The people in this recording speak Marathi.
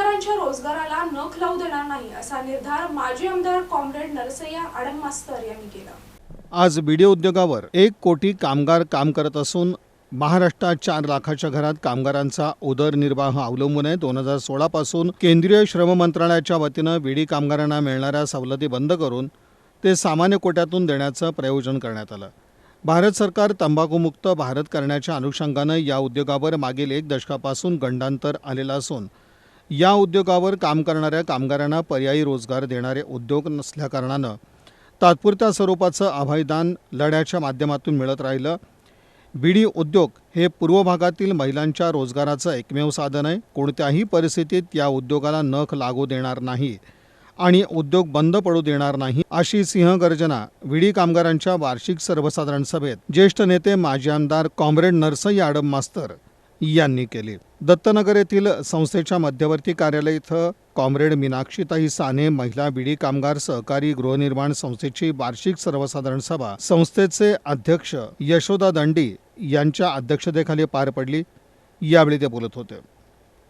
कामगारांच्या रोजगाराला नख लावू देणार नाही असा निर्धार माजी आमदार कॉम्रेड नरसय्या आडममास्तर यांनी केला. आज बीडी उद्योगावर एक कोटी कामगार काम करत असून महाराष्ट्रात चार लाखाच्या घरात कामगारांचा उदरनिर्वाह अवलंबून आहे. दोन हजार सोळापासून केंद्रीय श्रम मंत्रालयाच्या वतीनं विडी कामगारांना मिळणाऱ्या सवलती बंद करून ते सामान्य कोट्यातून देण्याचं प्रयोजन करण्यात आलं. भारत सरकार तंबाखूमुक्त भारत करण्याच्या अनुषंगानं या उद्योगावर मागील एक दशकापासून गंडांतर आलेलं असून या उद्योगावर काम करणाऱ्या कामगारांना पर्यायी रोजगार देणारे उद्योग नसल्याकारणानं तात्पुरत्या स्वरूपाचं अभयदान लढ्याच्या माध्यमातून मिळत राहिलं. बीडी उद्योग हे पूर्व भागातील महिलांच्या रोजगाराचं एकमेव साधन आहे. कोणत्याही परिस्थितीत या उद्योगाला नख लागू देणार नाही आणि उद्योग बंद पडू देणार नाही अशी सिंहगर्जना विडी कामगारांच्या वार्षिक सर्वसाधारण सभेत ज्येष्ठ नेते माजी आमदार कॉम्रेड नरसई आडम मास्तर यांनी केली. दत्तनगर येथील संस्थेच्या मध्यवर्ती कार्यालय इथं कॉम्रेड मीनाक्षीताई साने महिला बिडी कामगार सहकारी गृहनिर्माण संस्थेची वार्षिक सर्वसाधारण सभा. संस्थेचे अध्यक्ष यशोदा दंडी यांच्या अध्यक्षतेखाली पार पडली. यावेळी ते बोलत होते.